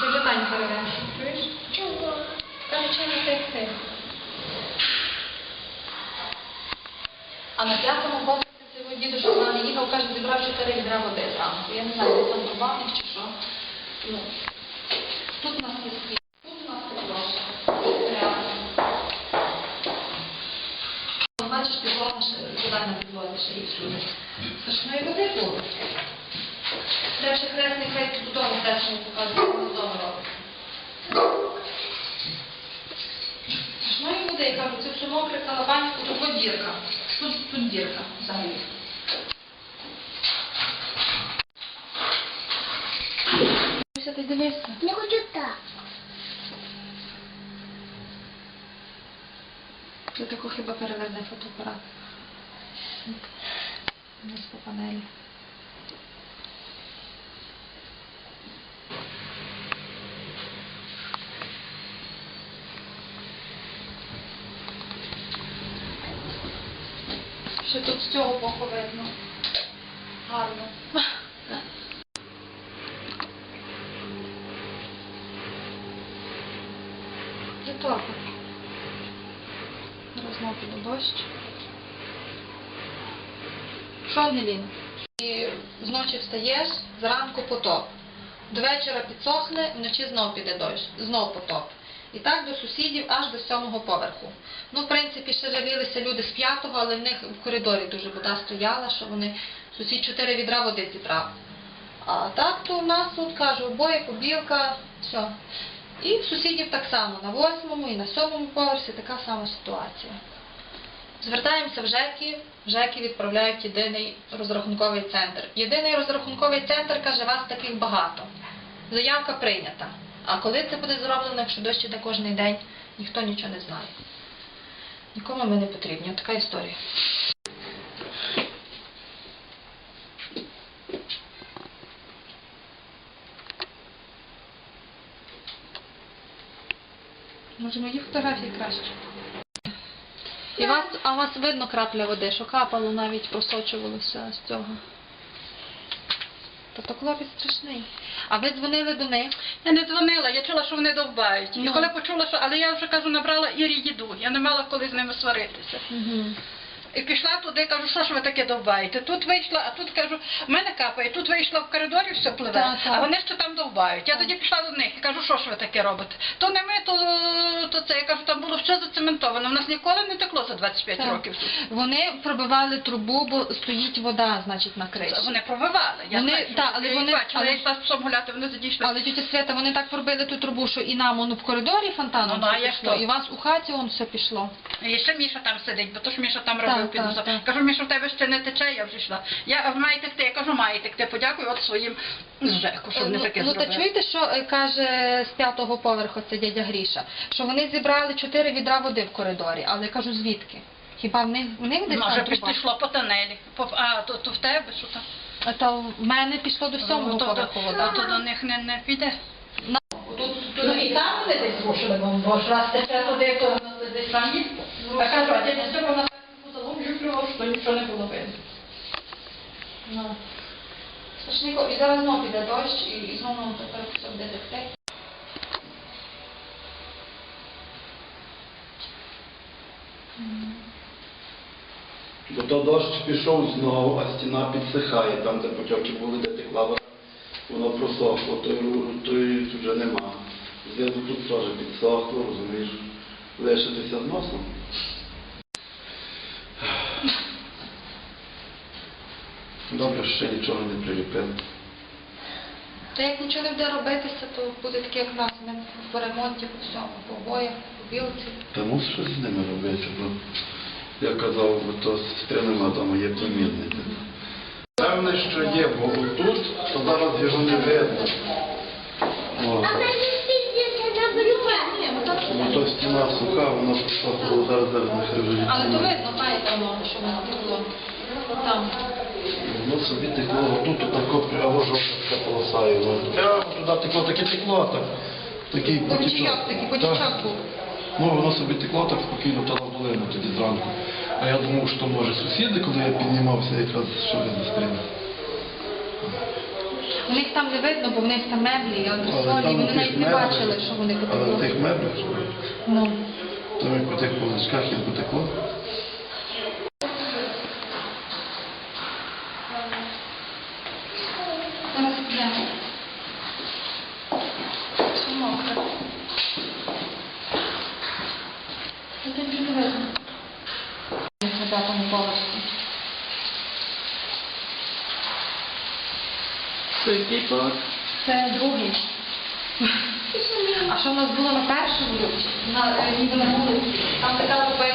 Це вже Таня перевезла. Чуєш? Чого? Каже, чи не текти. А на п'ятому поверсі цього діду, що вона не їхав, каже, зібрав чотири відра води зранку. Я не знаю, де там добавник чи що. Ну, тут у нас є світ, тут у нас тепло. Реально. Бачиш, підлога ще вода на підлозі ще і всюди. Страшної води було. Ще хресний хай додому теж не показує, додому робить. Страшної води, я кажу, це все мокре калабань, тут дірка. Тут, тут дірка взагалі. Ти дивишся? Не хочу так. Ти таку хіба переверне фотоапарат. Вниз по панелі. Ще тут з цього боку видно. Гарно. Притопить. Зараз знову піде дощ. Що, Ангеліна? І зночі встаєш, зранку потоп. До вечора підсохне, вночі знов піде дощ, знов потоп. І так до сусідів аж до сьомого поверху. Ну, в принципі, ще жалілися люди з п'ятого, але в них в коридорі дуже вода стояла, що вони сусід чотири відра води зібрав. А так то в нас тут кажу, обоє, побілка, все. І в сусідів так само, на восьмому і на сьомому поверсі така сама ситуація. Звертаємося в ЖЕКи, ЖЕКи відправляють єдиний розрахунковий центр. Єдиний розрахунковий центр каже, вас таких багато. Заявка прийнята. А коли це буде зроблено, якщо дощ іде кожен день, ніхто нічого не знає. Нікому ми не потрібні. От така історія. Може, мої фотографії краще. І вас, а у вас видно крапля води, що капало навіть просочувалося з цього. Тобто хлопець страшний. А ви дзвонили до них? Я не дзвонила, я чула, що вони довбають. І Ну. коли почула, що але я вже кажу, набрала Ірі їду. Я не мала коли з ними сваритися. Угу. І пішла туди, кажу, що ж ви таке довбаєте? Тут вийшла, а тут кажу, в мене капає, тут вийшла в коридорі, все пливе, Так, так. а вони ще там довбають. Я тоді пішла до них і кажу, що ж ви таке робите? То не ми, то, то це. Я кажу, там було все зацементовано. У нас ніколи не текло за 25 Так. років. тут. Вони пробивали трубу, бо стоїть вода, значить, на криші. Вони пробивали. Я Вони- знаю, що та, але я їх вони- бачила, але- я йшла з псом гуляти, вони задійшли. Але тітя Свята, вони так пробили ту трубу, що і нам воно в коридорі фонтаном Ну, ну, а все як пішло, то? і у вас у хаті воно все пішло. І ще Міша там сидить, бо то ж Міша там робив так, підносок. так. Кажу, Міша, в тебе ще не тече, я вже йшла. Я має текти, я кажу, має текти. Подякую от своїм ЖЕКу, що вони ну, таке ну та чуєте, що е, каже з п'ятого поверху це дядя Гріша? Що вони зібрали чотири відра води в коридорі, але я кажу, звідки? Хіба в них в них десь Може, там труба? пішло по тонелі. По, а, то, то в тебе, що там? А Та в мене пішло до сьомого Ну, то, поверху вода. то до них не, не піде. Ну і там вони десь зрушили бомбош, раз тече туди, то воно десь там є. А кажу, а дядя Степа жуплював, що нічого не було видно. Ну. І зараз знову піде дощ, і, і знову нам тепер все буде текти. Бо то дощ пішов знову, а стіна підсихає, там, де потьоки були, де текла вода, воно просохло, той, ру- той вже нема. Знизу тут теж підсохло, розумієш, лишитися з носом. Добре, що ще нічого не приліпили. Та як нічого не буде робитися, то буде таке, як в нас, ми по ремонті, по всьому, по обоях, по білці. Та мус щось з ними робити, бо я казав, бо то сестри нема вдома, є племінниця. Певне, що є, бо отут, то зараз його не видно. О. Ну то стіна суха, вона просто зараз зараз нехай вже Але то видно, воно, що воно текло. Там. Воно собі текло, отут тако прямо жовта полоса і воно прямо туди текло, таке текло так. Такий потічок був. Ну, воно собі текло так спокійно та на долину тоді зранку. А я думав, що може сусіди, коли я піднімався, якраз що ви зустріли. У них там не видно, бо в них там меблі, антресолі, там вони на навіть тих не меблях- бачили, що вони Але тих меблях, Ну. там як по тих поличках і потекло. Зараз підемо. Все мокре. Тут не видно. На п'ятому поверсі. Це який парк? Це другий. А що в нас було на першому? На, е, ніби на вулиці. Там така купа